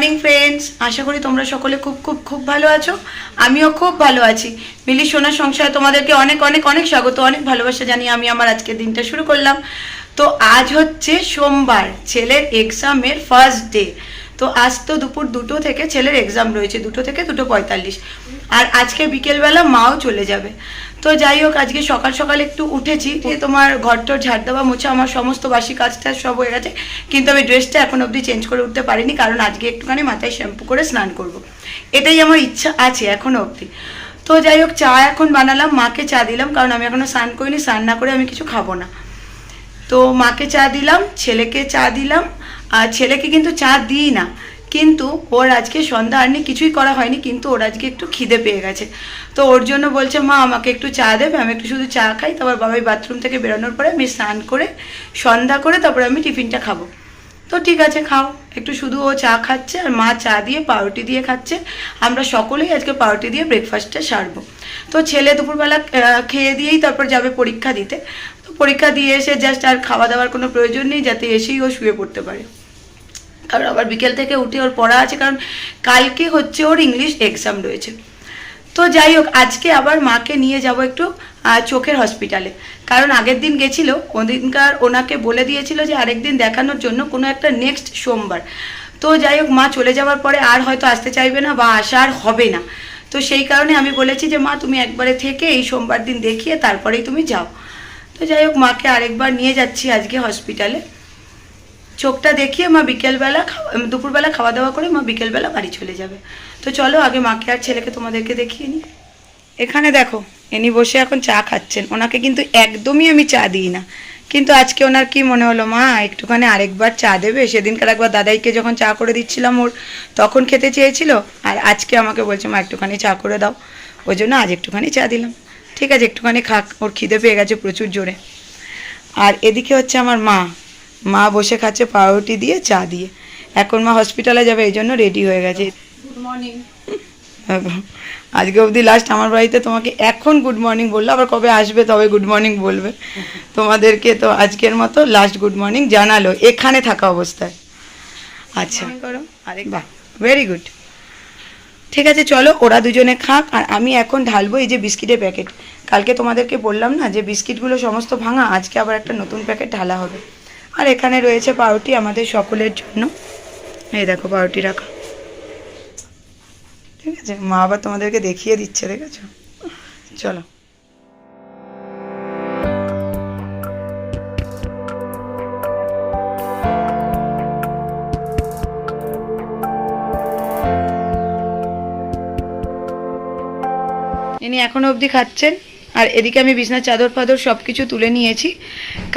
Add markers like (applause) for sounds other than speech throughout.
Morning friends আশা করি তোমরা সকলে খুব খুব খুব ভালো আছো। আমিও খুব ভালো আছি। মিলি সোনার সংসারে তোমাদেরকে অনেক অনেক অনেক স্বাগত, অনেক ভালোবাসা জানিয়ে আমি আমার আজকের দিনটা শুরু করলাম। তো আজ হচ্ছে সোমবার, ছেলের এক্সামের ফার্স্ট ডে তো আজ তো দুপুর দুটো থেকে ছেলের এক্সাম রয়েছে, দুটো থেকে দুটো পঁয়তাল্লিশ। আর আজকে বিকেলবেলা মাও চলে যাবে। তো যাই হোক, আজকে সকাল সকাল একটু উঠেছি, যে তোমার ঘর ঘরটর ঝাড় দেওয়া মোছা, আমার সমস্ত বাসি কাজটা সব হয়ে গেছে। কিন্তু আমি ড্রেসটা এখন অবধি চেঞ্জ করে উঠতে পারিনি, কারণ আজকে একটুখানি মাথায় শ্যাম্পু করে স্নান করব। এটাই আমার ইচ্ছা আছে এখনও অবধি। তো যাই হোক, চা এখন বানালাম, মাকে চা দিলাম, কারণ আমি এখনও স্নান করিনি, স্নান না করে আমি কিছু খাব না। তো মাকে চা দিলাম, ছেলেকে চা দিলাম আর ছেলেকে কিন্তু চা দিই না। কিন্তু ওর আজকে সন্ধ্যা আরনি কিছুই করা হয়নি, কিন্তু ওর আজকে একটু খিদে পেয়ে গেছে। তো ওর জন্য বলছে, মা, আমাকে একটু চা দেবে, আমি একটু শুধু চা খাই। তারপর বাবাই বাথরুম থেকে বেরোনোর পরে আমি স্নান করে, সন্ধ্যা করে তারপরে আমি টিফিনটা খাব। তো ঠিক আছে, খাও। একটু শুধু ও চা খাচ্ছে আর মা চা দিয়ে পাউরুটি দিয়ে খাচ্ছে। আমরা সকলেই আজকে পাউরুটি দিয়ে ব্রেকফাস্টটা সারবো। তো ছেলে দুপুরবেলা খেয়ে দিয়েই তারপর যাবে পরীক্ষা দিতে। তো পরীক্ষা দিয়ে এসে জাস্ট আর খাওয়া দাওয়ার কোনো প্রয়োজন নেই, যাতে এসেই ও শুয়ে পড়তে পারে। কারণ আবার বিকেল থেকে উঠে ওর পড়া আছে, কারণ কালকে হচ্ছে ওর ইংলিশ এক্সাম রয়েছে। তো যাই হোক, আজকে আবার মাকে নিয়ে যাব একটু চোখের হসপিটালে কারণ আগের দিন গেছিল ওদিনকার ওনাকে বলে দিয়েছিল যে আরেকদিন দেখানোর জন্য কোনো একটা নেক্সট সোমবার। তো যাই হোক, মা চলে যাওয়ার পরে আর হয়তো আসতে চাইবে না বা আসা আর হবে না। তো সেই কারণে আমি বলেছি যে, মা, তুমি একবারে থেকে এই সোমবার দিন দেখিয়ে তারপরেই তুমি যাও। তো যাই হোক, মাকে আরেকবার নিয়ে যাচ্ছি আজকে হসপিটালে চোখটা দেখিয়ে মা বিকেলবেলা খাওয়া- দুপুরবেলা খাওয়া দাওয়া করে মা বিকেলবেলা বাড়ি চলে যাবে। তো চলো আগে মাকে আর ছেলেকে তোমাদেরকে দেখিয়ে নিই। এখানে দেখো এনি বসে এখন চা খাচ্ছেন। ওনাকে কিন্তু একদমই আমি চা দিই না। কিন্তু আজকে ওনার কি মনে হলো, মা, একটুখানি আরেকবার চা দেবে? সেদিনকার একবার দাদাইকে যখন চা করে দিচ্ছিলাম ওর, তখন খেতে চেয়েছিল। আর আজকে আমাকে বলছে, মা, একটুখানি চা করে দাও। ওই জন্য আজ একটুখানি চা দিলাম। ঠিক আছে, একটুখানি খাক, ওর খিদে পেয়ে গেছে প্রচুর জোরে। আর এদিকে হচ্ছে আমার মা। মা বসে খাচ্ছে পাউরুটি দিয়ে চা দিয়ে। এখন মা হসপিটালে যাবে এই জন্য রেডি হয়ে গেছে। গুড মর্নিং আজকে অবধি লাস্ট আমার বাড়িতে তোমাকে এখন গুড মর্নিং বলল আবার কবে আসবে তবে গুড মর্নিং বলবে। তোমাদেরকে তো আজকের মতো লাস্ট গুড মর্নিং জানালো এখানে থাকা অবস্থায়। আচ্ছা আরেক বাহ ভেরি গুড ঠিক আছে চলো ওরা দুজনে খাক আর আমি এখন ঢালবো এই যে বিস্কিটের প্যাকেট কালকে তোমাদেরকে বললাম না যে বিস্কিটগুলো সমস্ত ভাঙা আজকে আবার একটা নতুন প্যাকেট ঢালা হবে। আর এখানে রয়েছে পাউটি আমাদের সকলের জন্য। এই দেখো পাউরুটি রাখা। ঠিক আছে? মা আবার তোমাদেরকে দেখিয়ে দিচ্ছে দেখেছ চলো। ইনি এখনও অবধি খাচ্ছেন। আর এদিকে আমি বিছনার চাদর ফাদর সব কিছু তুলে নিয়েছি।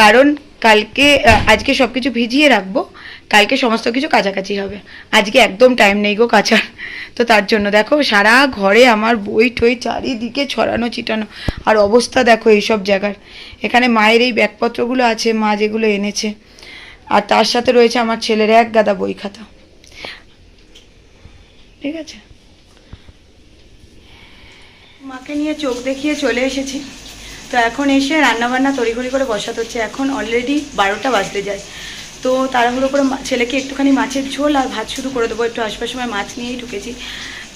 কারণ কালকে আজকে সব কিছু ভিজিয়ে রাখব। কালকে সমস্ত কিছু কাছাকাছি হবে। আজকে একদম টাইম নেই গো কাচার তো তার জন্য দেখো, সারা ঘরে আমার বই টই চারিদিকে ছড়ানো, ছিটানো। আর অবস্থা দেখো এইসব জায়গার। এখানে মায়ের এই ব্যাগপত্রগুলো আছে, মা যেগুলো এনেছে। আর তার সাথে রয়েছে আমার ছেলের এক গাদা বই খাতা। ঠিক আছে? মাকে নিয়ে চোখ দেখিয়ে চলে এসেছি। তো এখন এসে রান্নাবান্না তড়িঘড়ি করে বসাতে হচ্ছে। এখন অলরেডি বারোটা বাজতে যায়। তো তাড়াহুড়ো করে ছেলেকে একটুখানি মাছের ঝোল আর ভাত শুধু করে দেবো। একটু আসবার সময় মাছ নিয়েই ঢুকেছি।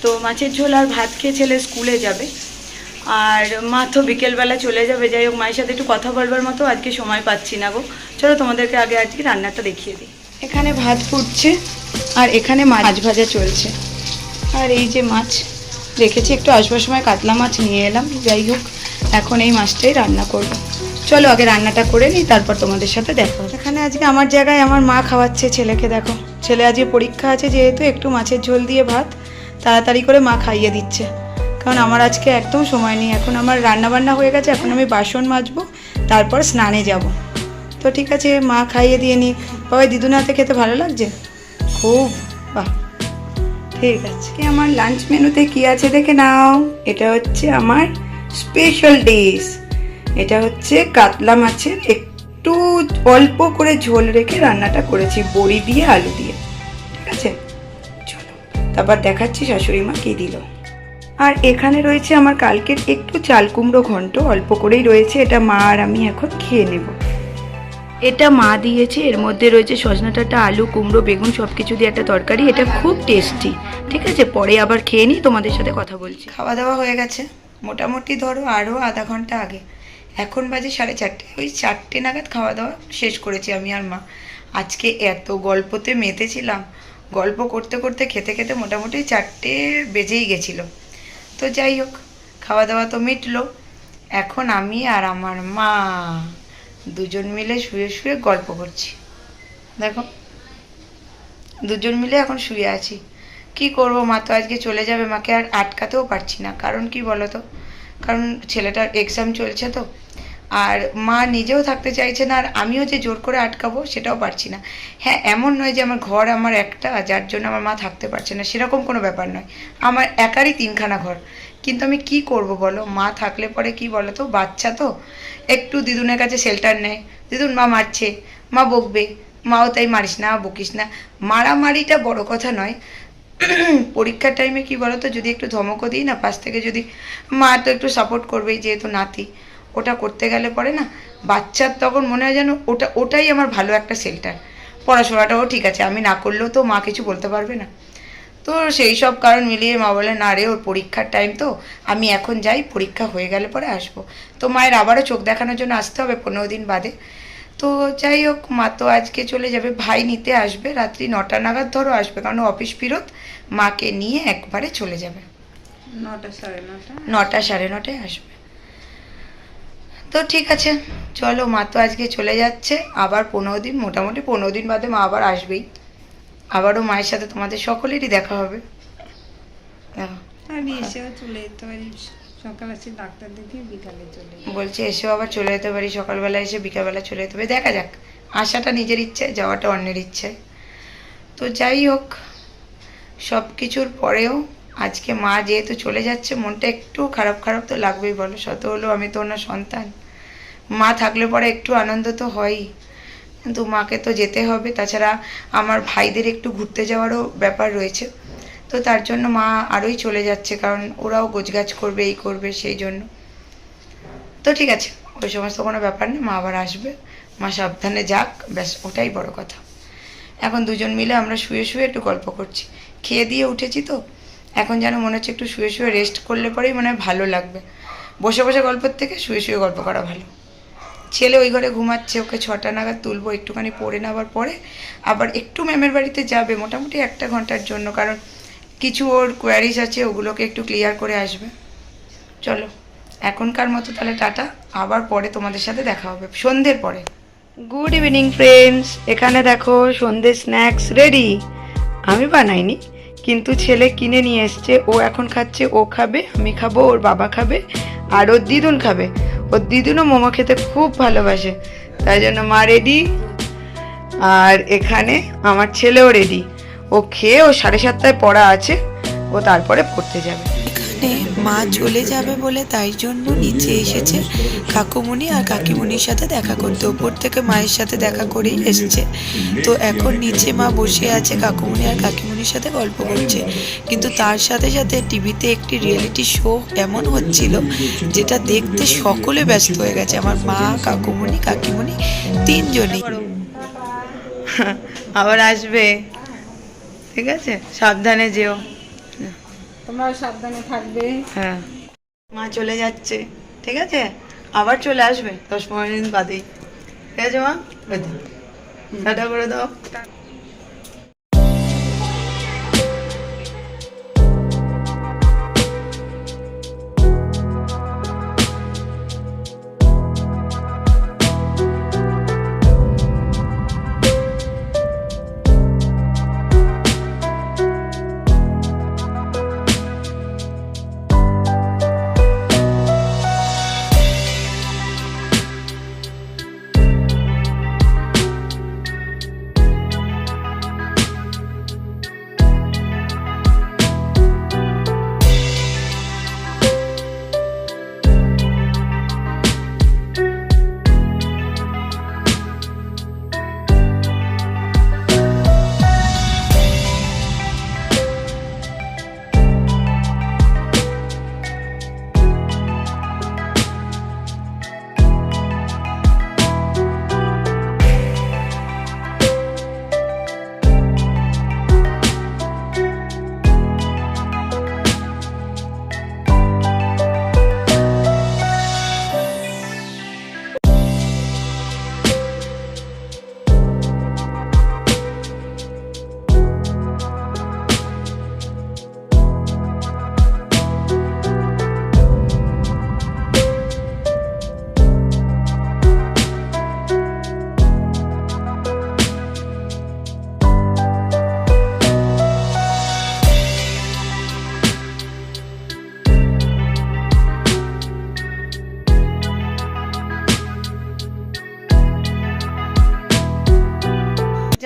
তো মাছের ঝোল আর ভাত খেয়ে ছেলে স্কুলে যাবে। আর মা তো বিকেলবেলা চলে যাবে। যাই হোক, মায়ের সাথে একটু কথা বলবার মতো আজকে সময় পাচ্ছি না গো। চলো তোমাদেরকে আগে আজকে রান্নাটা দেখিয়ে দিই। এখানে ভাত ফুটছে আর এখানে মাছ ভাজা চলছে। আর এই যে মাছ রেখেছি একটু আসবার সময় কাতলা মাছ নিয়ে এলাম। যাই হোক। এখন এই মাছটাই রান্না করব। চলো আগে রান্নাটা করে নিই তারপর তোমাদের সাথে দেখো এখানে আজকে আমার জায়গায় আমার মা খাওয়াচ্ছে ছেলেকে দেখো। ছেলে আজকে পরীক্ষা আছে যেহেতু একটু মাছের ঝোল দিয়ে ভাত তাড়াতাড়ি করে মা খাইয়ে দিচ্ছে। কারণ আমার আজকে একদম সময় নেই। এখন আমার রান্না বান্না হয়ে গেছে এখন আমি বাসন মাজবো তারপর স্নানে যাব। তো ঠিক আছে মা খাইয়ে দিয়ে নি। বাবা দিদুন হাতে খেতে ভালো লাগছে? খুব বাহ। ঠিক আছে। আমার লাঞ্চ মেনুতে কি আছে দেখে নাও। এটা হচ্ছে আমার স্পেশাল ডিশ এটা হচ্ছে কাতলা মাছের একটু অল্প করে ঝোল রেখে রান্নাটা করেছি, বড়ি দিয়ে, আলু দিয়ে। ঠিক আছে? চলো, তারপর দেখাচ্ছি শাশুড়ি মা কী দিল। আর এখানে রয়েছে আমার কালকের একটু চাল কুমড়ো ঘন্ট, অল্প করেই রয়েছে, এটা মা আর আমি এখন খেয়ে নেব। এটা মা দিয়েছে, এর মধ্যে রয়েছে সজনা ডাঁটা, আলু, কুমড়ো, বেগুন সব কিছু দিয়ে একটা তরকারি, এটা খুব টেস্টি। ঠিক আছে? পরে আবার খেয়ে নিই তোমাদের সাথে কথা বলছি। খাওয়া দাওয়া হয়ে গেছে। মোটামুটি ধরো আরও আধা ঘণ্টা আগে। এখন বাজে সাড়ে চারটে। ওই চারটে নাগাদ খাওয়া দাওয়া শেষ করেছি আমি আর মা। আজকে এত গল্পতে মেতেছিলাম। গল্প করতে করতে খেতে খেতে মোটামুটি চারটে বেজেই গেছিল। তো যাই হোক, খাওয়া দাওয়া তো মিটলো। এখন আমি আর আমার মা দুজন মিলে শুয়ে শুয়ে গল্প করছি। দেখো, দুজন মিলে এখন শুয়ে আছি। কি করব মা? তো আজকে চলে যাবে মাকে আর আটকাতেও পারছি না। কারণ কি বলো তো কারণ ছেলেটার এক্সাম চলছে তো। আর মা নিজেও থাকতে চাইছে না, আর আমিও যে জোর করে আটকাবো সেটাও পারছি না। হ্যাঁ এমন নয় যে আমার ঘর আমার একটা, যার জন্য আমার মা থাকতে পারছে না, সেরকম কোনো ব্যাপার নয়। আমার একারই তিনখানা ঘর। কিন্তু আমি কি করব বলো? মা থাকলে পরে কি বলো তো বাচ্চা তো। একটু দিদুনের কাছে শেল্টার নেয়। দিদুন, মা মারছে। মা বকবে। মাও তাই মারিস না, বকিস না। মারামারিটা বড় কথা নয়। পরীক্ষার টাইমে কি বলো তো যদি একটু ধমকও দিই না, পাশ থেকে যদি, মা তো একটু সাপোর্ট করবেই, যেহেতু নাতি। ওটা করতে গেলে পরে না, বাচ্চার তখন মনে হয় যেন ওটা, ওটাই আমার ভালো একটা শেল্টার পড়াশোনাটাও ঠিক আছে, আমি না করলেও তো মা কিছু বলতে পারবে না। তো সেই সব কারণ মিলিয়ে মা বলে, না রে ওর পরীক্ষার টাইম তো, আমি এখন যাই, পরীক্ষা হয়ে গেলে পরে আসব। তো মায়ের আবারও চোখ দেখানোর জন্য আসতে হবে পনেরো দিন বাদে। তো যাই হোক, মা তো আজকে চলে যাবে, ভাই নিতে আসবে, রাত্রি নটা নাগাদ ধরো আসবে, কারণ অফিস ফিরত। মাকে নিয়ে একবারে চলে যাবে। নটা সাড়ে নটা। নটা সাড়ে নটায় আসবে। তো ঠিক আছে চলো মা তো আজকে চলে যাচ্ছে আবার পনেরো দিন মোটামুটি পনেরো দিন বাদে মা আবার আসবেই। আবারও মায়ের সাথে তোমাদের সকলেরই দেখা হবে। আমি এসেও চলে যেতে পারি সকাল আসি ডাক্তার দেখি বিকালে চলে বলছে এসেও আবার চলে যেতে পারি সকালবেলা এসে বিকালবেলা চলে যেতে পারি। দেখা যাক আসাটা নিজের ইচ্ছে যাওয়াটা অন্যের ইচ্ছে। তো যাই হোক সব কিছুর পরেও আজকে মা যেহেতু চলে যাচ্ছে, মনটা একটু খারাপ খারাপ তো লাগবেই বলো। শত হলেও আমি তো ওনার সন্তান। মা থাকলে পরে একটু আনন্দ তো হয়ই। কিন্তু মাকে তো যেতে হবে। তাছাড়া আমার ভাইদের একটু ঘুরতে যাওয়ারও ব্যাপার রয়েছে। তো তার জন্য মা আরোই চলে যাচ্ছে, কারণ ওরাও গোছগাছ করবে, এই করবে, সেই জন্য। তো ঠিক আছে, ওই সমস্ত কোনো ব্যাপার নেই মা আবার আসবে। মা সাবধানে যাক, ব্যাস, ওটাই বড় কথা। এখন দুজন মিলে আমরা শুয়ে শুয়ে একটু গল্প করছি। খেয়ে দিয়ে উঠেছি তো। এখন যেন মনে হচ্ছে একটু শুয়ে শুয়ে রেস্ট করলে পরেই মনে হয় ভালো লাগবে। বসে বসে গল্পের থেকে শুয়ে শুয়ে গল্প করা ভালো। ছেলে ওই ঘরে ঘুমাচ্ছে, ওকে ছটা নাগাদ তুলবো, একটুখানি পড়ে নেওয়ার পরে আবার একটু ম্যামের বাড়িতে যাবে মোটামুটি একটা ঘণ্টার জন্য, কারণ কিছু ওর কোয়ারিজ আছে, ওগুলোকে একটু ক্লিয়ার করে আসবে। চলো, এখনকার মতো তাহলে টাটা। আবার পরে তোমাদের সাথে দেখা হবে। সন্ধ্যের পরে। গুড ইভিনিং ফ্রেন্ডস এখানে দেখো সন্ধ্যে স্ন্যাক্স রেডি আমি বানাইনি, কিন্তু ছেলে কিনে নিয়ে এসছে। ও এখন খাচ্ছে, ও খাবে, আমি খাব, ওর বাবা খাবে, আর ওর দিদুন খাবে। ওর দিদুনও মোমো খেতে খুব ভালোবাসে, তাই জন্য মা রেডি আর এখানে আমার ছেলেও রেডি ও খেয়ে ও সাড়ে সাতটায় পড়া আছে, ও তারপরে পড়তে যাবে। এখানে মা চলে যাবে বলে তাই জন্য নিচে এসেছে কাকুমণি আর কাকিমণির সাথে দেখা করতে। ওপর থেকে মায়ের সাথে দেখা করেই এসেছে। তো এখন নিচে মা বসে আছে, কাকুমণি আর কাকিমণির সাথে গল্প করছে। কিন্তু তার সাথে সাথে টিভিতে একটি রিয়েলিটি শো এমন হচ্ছিল যেটা দেখতে সকলে ব্যস্ত হয়ে গেছে। আমার মা, কাকুমণি, কাকিমণি তিনজনই। আবার আসবে। ঠিক আছে? সাবধানে যেও। তোমরাও সাবধানে থাকবে। হ্যাঁ। মা চলে যাচ্ছে ঠিক আছে? আবার চলে আসবে দশ পনেরো দিন বাদেই ঠিক আছে মা? টাটা করে দাও।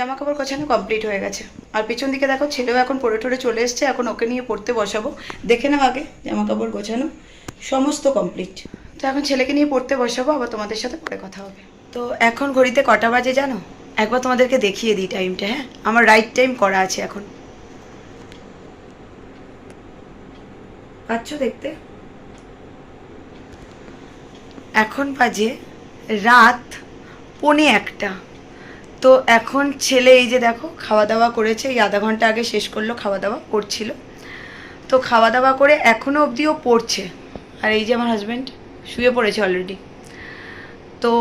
জামা কাপড় গোছানো কমপ্লিট হয়ে গেছে। আর পিছন দিকে দেখো, ছেলেও এখন পড়ে টরে চলে এসছে, এখন ওকে নিয়ে পড়তে বসাবো। দেখে নাও আগে জামা কাপড় গোছানো। সমস্ত কমপ্লিট। তো এখন ছেলেকে নিয়ে পড়তে বসাবো, আবার তোমাদের সাথে পরে কথা হবে। তো এখন ঘড়িতে কটা বাজে জানো? একবার তোমাদেরকে দেখিয়ে দিই টাইমটা হ্যাঁ? আমার রাইট টাইম করা আছে এখন। পাচ্ছ দেখতে? এখন বাজে রাত পৌনে একটা। তো এখন ছেলে এই যে দেখো খাওয়া দাওয়া করেছে। এই আধা ঘণ্টা আগে শেষ করল খাওয়া দাওয়া করছিল। তো খাওয়া দাওয়া করে এখনও অবধিও পড়ছে। আর এই যে আমার হাজব্যান্ড শুয়ে পড়েছে অলরেডি তো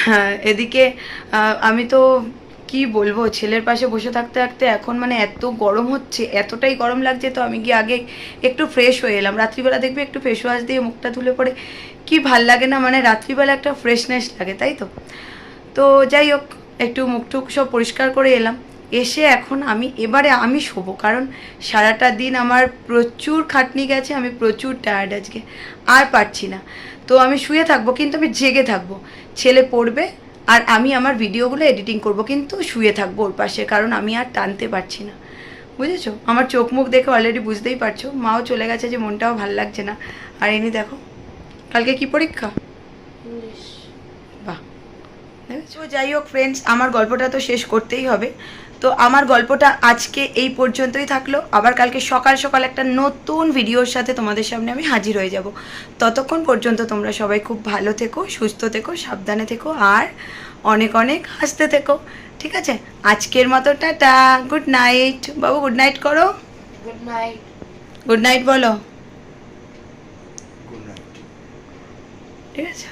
(laughs) এদিকে আমি তো কি বলব, ছেলের পাশে বসে থাকতে থাকতে এখন মানে এত গরম হচ্ছে, এতটাই গরম লাগছে তো আমি গিয়ে আগে একটু ফ্রেশ হয়ে এলাম। রাত্রিবেলা দেখবে একটু ফেস ওয়াশ দিয়ে মুখটা তুলে পড়ে। কি ভালো লাগে না মানে রাত্রিবেলা একটা ফ্রেশনেস লাগে, তাই তো? তো যাই হোক একটু মুখ টুক সব পরিষ্কার করে এলাম। এসে এখন আমি, এবারে আমি শোবো, কারণ সারাটা দিন আমার প্রচুর খাটনি গেছে, আমি প্রচুর টায়ার্ড আজকে, আর পারছি না। তো আমি শুয়ে থাকব, কিন্তু আমি জেগে থাকব। ছেলে পড়বে, আর আমি আমার ভিডিওগুলো এডিটিং করব, কিন্তু শুয়ে থাকব ওর পাশে, কারণ আমি আর টানতে পারছি না। বুঝেছ? আমার চোখ মুখ দেখে অলরেডি বুঝতেই পারছ। মাও চলে গেছে যে মনটাও ভালো লাগছে না। আর এনি দেখো, কালকে কি পরীক্ষা? তো যাই হোক ফ্রেন্ডস আমার গল্পটা তো শেষ করতেই হবে। তো আমার গল্পটা আজকে এই পর্যন্তই থাকল। আবার কালকে সকাল সকাল একটা নতুন ভিডিওর সাথে তোমাদের সামনে আমি হাজির হয়ে যাব। ততক্ষণ পর্যন্ত তোমরা সবাই খুব ভালো থেকো সুস্থ থেকো সাবধানে থেকো আর অনেক অনেক হাসতে থেকো। ঠিক আছে? আজকের মতো টাটা। গুড নাইট বাবু গুড নাইট করো। গুড নাইট গুড নাইট বলো। ঠিক আছে?